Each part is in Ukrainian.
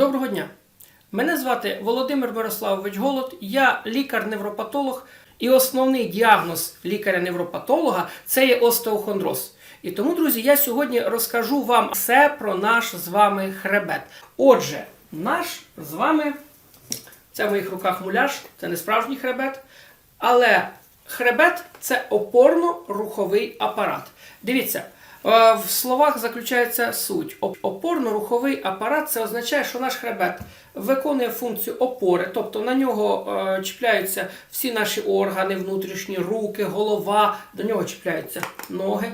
Доброго дня! Мене звати Володимир Мирославович Голод, я лікар-невропатолог, і основний діагноз лікаря-невропатолога це є остеохондроз. І тому, друзі, я сьогодні розкажу вам все про наш з вами хребет. Отже, наш з вами це в моїх руках муляж, це не справжній хребет. Але хребет це опорно-руховий апарат. Дивіться, в словах заключається суть. Опорно-руховий апарат це означає, що наш хребет виконує функцію опори, тобто на нього е, чіпляються всі наші органи внутрішні, руки, голова, до нього чіпляються ноги.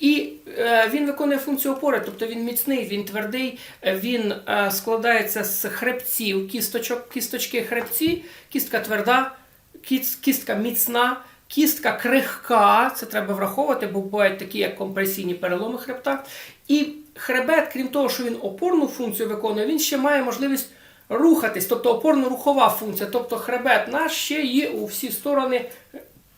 І е, він виконує функцію опори, тобто він міцний, він твердий, е, він е, складається з хребців, кісточок, кісточки хребці, кістка тверда, кіс- кістка міцна, кістка крихка, це треба враховувати, бо бувають такі, як компресійні переломи хребта. І хребет, крім того, що він опорну функцію виконує, він ще має можливість рухатись, тобто опорно-рухова функція. Тобто хребет наш ще є у всі сторони,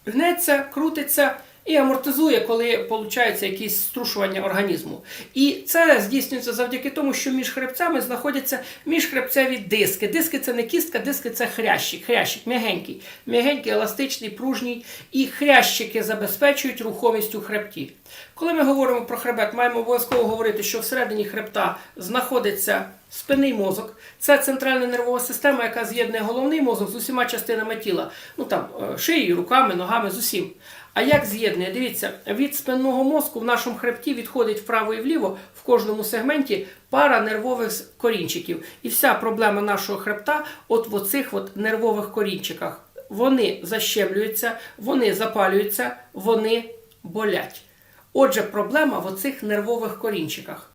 гнеться, крутиться. І амортизує, коли виходить якісь струшування організму. І це здійснюється завдяки тому, що між хребцями знаходяться міжхребцеві диски. Диски це не кістка, диски це хрящик. Хрящик м'ягенький, м'ягенький, еластичний, пружній. І хрящики забезпечують рухомість у хребті. Коли ми говоримо про хребет, маємо обов'язково говорити, що всередині хребта знаходиться спинний мозок. Це центральна нервова система, яка з'єднує головний мозок з усіма частинами тіла. Ну там е, шиєю, руками, ногами, з усім. А як з'єднує? Дивіться, від спинного мозку в нашому хребті відходить вправо і вліво в кожному сегменті пара нервових корінчиків. І вся проблема нашого хребта от в оцих от нервових корінчиках. Вони защемлюються, вони запалюються, вони болять. Отже, проблема в оцих нервових корінчиках.